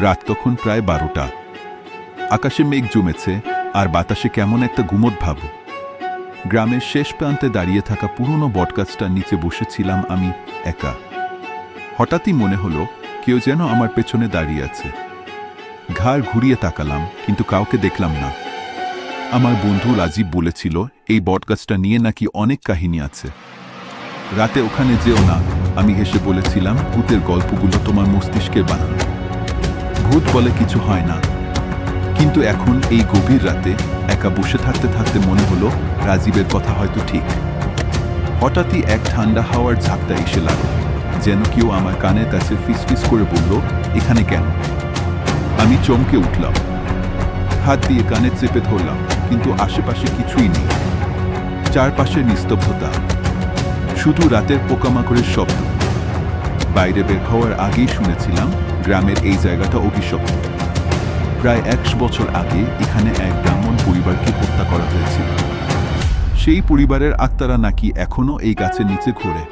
রাত তখন প্রায় বারোটা। আকাশে মেঘ জমেছে আর বাতাসে কেমন একটা গুমট ভাব। গ্রামের শেষ প্রান্তে দাঁড়িয়ে থাকা পুরনো বটগাছটার নিচে বসেছিলাম আমি একা। হঠাৎই মনে হলো কেউ যেন আমার পেছনে দাঁড়িয়ে আছে। ঘাড় ঘুরিয়ে তাকালাম, কিন্তু কাউকে দেখলাম না। আমার বন্ধু রাজীব বলেছিল, এই বটগাছটা নিয়ে নাকি অনেক কাহিনী আছে। রাতে ওখানে যেও না। আমি হেসে বলেছিলাম, ভূতের গল্পগুলো তোমার মস্তিষ্কে বানানো ভূত বলে কিছু হয় না। কিন্তু এখন এই গভীর রাতে একা বসে থাকতে থাকতে মনে হলো রাজীবের কথা হয়তো ঠিক। হঠাৎই এক ঠান্ডা হাওয়ার ঝাপটা এসে লাগল, যেন কেউ আমার কানের কাছে ফিস ফিস করে বলল, এখানে কেন? আমি চমকে উঠলাম। হাত দিয়ে কানে চেপে ধরলাম, কিন্তু আশেপাশে কিছুই নেই। চারপাশে নিস্তব্ধতা। শুধু রাতের পোকামাকড়ের শব্দ। বাইরে বের হওয়ার আগেই শুনেছিলাম গ্রামের এই জায়গাটা অভিশপ্ত। প্রায় একশো বছর আগে এখানে এক ব্রাহ্মণ পরিবারকে হত্যা করা হয়েছিল। সেই পরিবারের আত্মারা নাকি এখনও এই গাছের নিচে ঘোরে।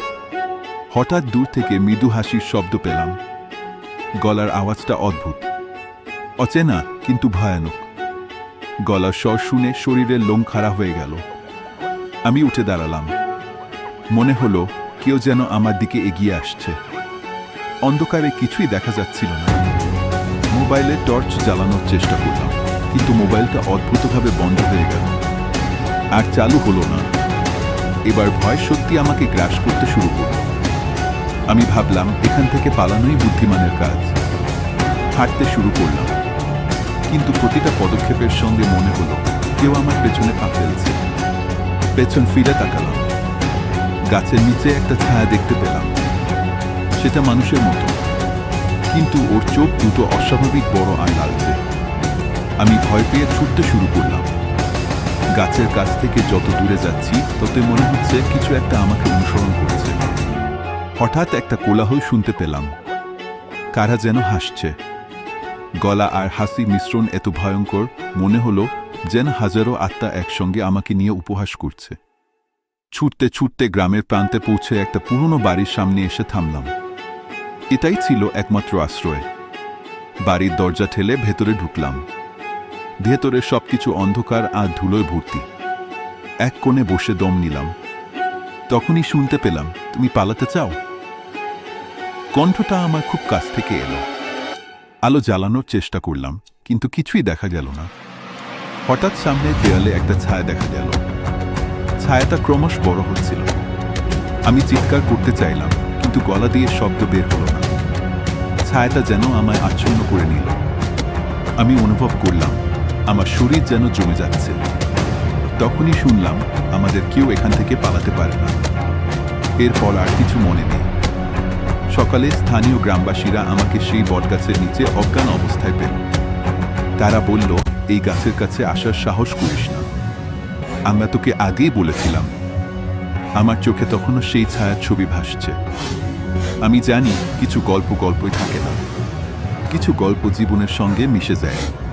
হঠাৎ দূর থেকে মৃদু হাসির শব্দ পেলাম। গলার আওয়াজটা অদ্ভুত। অচেনা, কিন্তু ভয়ানক। গলার স্বর শুনে শরীরের লোম খাড়া হয়ে গেল। আমি উঠে দাঁড়ালাম। মনে হলো কেউ যেন আমার দিকে এগিয়ে আসছে। অন্ধকারে কিছুই দেখা যাচ্ছিল না। মোবাইলে টর্চ জ্বালানোর চেষ্টা করলাম, কিন্তু মোবাইলটা অদ্ভুতভাবে বন্ধ হয়ে গেল। আর চালু হলো না। এবার ভয় সত্যি আমাকে গ্রাস করতে শুরু করল। আমি ভাবলাম, এখান থেকে পালানোই বুদ্ধিমানের কাজ। হাঁটতে শুরু করলাম। কিন্তু প্রতিটা পদক্ষেপের সঙ্গে মনে হলো, কেউ আমার পেছনে পা ফেলছে। পেছন ফিরে তাকালাম। গাছের নিচে একটা ছায়া দেখতে পেলাম। সেটা মানুষের মতো। কিন্তু ওর চোখ দুটো অস্বাভাবিক বড় আর লালচে আমি ভয় পেয়ে ছুটতে শুরু করলাম। গাছের কাছ থেকে যত দূরে যাচ্ছি, ততই মনে হচ্ছে কিছু একটা আমাকে অনুসরণ করছে। হঠাৎ একটা কোলাহল শুনতে পেলাম। কারা যেন হাসছে। গলা আর হাসি মিশ্রণ এত ভয়ঙ্কর, মনে হলো যেন হাজারো আত্মা একসঙ্গে আমাকে নিয়ে উপহাস করছে। ছুটতে ছুটতে গ্রামের প্রান্তে পৌঁছে একটা পুরনো বাড়ির সামনে এসে থামলাম। এটাই ছিল একমাত্র আশ্রয়। বাড়ির দরজা ঠেলে ভেতরে ঢুকলাম। ভেতরে সবকিছু অন্ধকার আর ধুলোয় ভর্তি। এক কোণে বসে দম নিলাম। তখনই শুনতে পেলাম, তুমি পালাতে চাও? কণ্ঠটা আমার খুব কাছ থেকে এলো। আলো জ্বালানোর চেষ্টা করলাম, কিন্তু কিছুই দেখা গেল না। হঠাৎ সামনে দেয়ালে একটা ছায়া দেখা গেল। ছায়াটা ক্রমশ বড় হচ্ছিল। আমি চিৎকার করতে চাইলাম, কিন্তু গলা দিয়ে শব্দ বের হলো না। ছায়াটা যেন আমায় আচ্ছন্ন করে নিল। আমি অনুভব করলাম, আমার শরীর যেন জমে যাচ্ছে। তখনই শুনলাম, আমাদের কেউ এখান থেকে পালাতে পারে না। এরপর আর কিছু মনে নেই। সকালে স্থানীয় গ্রামবাসীরা আমাকে সেই বটগাছের নিচে অজ্ঞান অবস্থায় পেল। তারা বলল, এই গাছের কাছে আসার সাহস করিস না। আমরা তোকে আগেই বলেছিলাম। আমার চোখে তখনও সেই ছায়ার ছবি ভাসছে। আমি জানি কিছু গল্প গল্পই থাকে না। কিছু গল্প জীবনের সঙ্গে মিশে যায়।